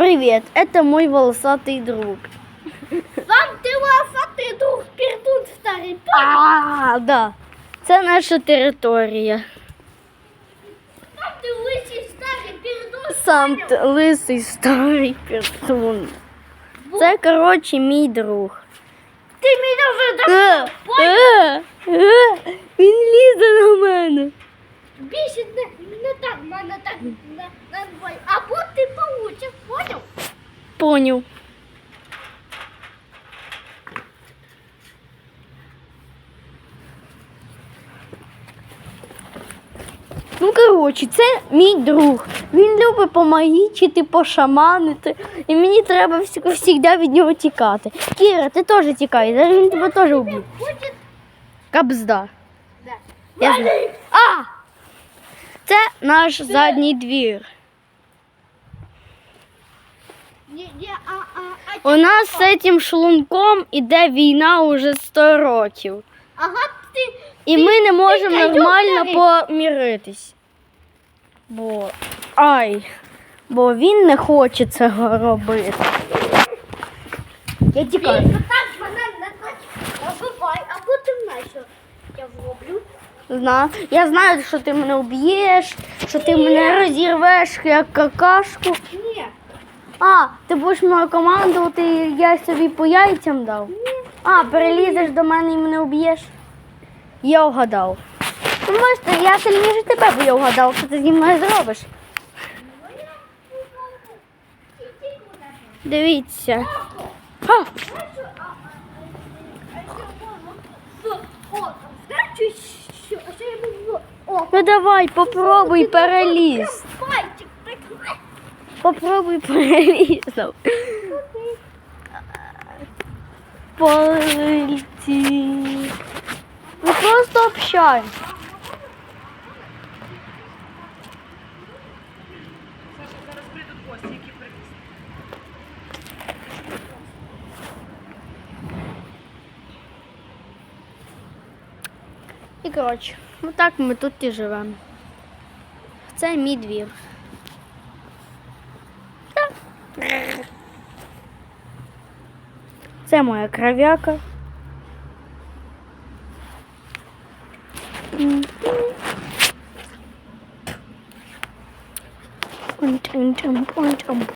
Привет, это мой волосатый друг. Вам ти волосатий друг передуть старий А, да. Це наша територія. Вам ти лисий старий передуть Сам т- лисий старий пердун. Це, коротше, мій друг. Ти мене вже більше не, не так, мене так на, на двоє. Або ти получиш, поняв? Поняв. Ну, коротше, це мій друг. Він любить помагічити, пошаманити. І мені треба завжди від нього тікати. Кіра, ти теж тікай, зараз він тебе теж вб'є. Хоче, Кабзда. да. Я знаю. А! Це наш задній двір. У нас з цим шлунком іде війна уже 100 років. ага, ти, І ми не можемо нормально поміритись. Бо. Ай. Бо він не хоче цього робити. Я тікаю. Більше так мене не так набивай, або ти знаєш, що я зроблю. Зна. Я знаю, що ти мене вб'єш, що ти мене розірвеш як какашку. Ні, А, ти будеш мною командувати, і я собі по яйцям дав. А, перелізеш до мене і мене вб'єш. Я вгадав. Ну, бачите, я сильніше тебе, бо я вгадав, що ти зі мною зробиш. Дивіться. А, Ну давай, попробуй переліз. Попробуй перелізав. Полеті. Ну просто общай. І коротше, отак ми тут і живемо. Це мій двір. Це моя кров'яка. Ой,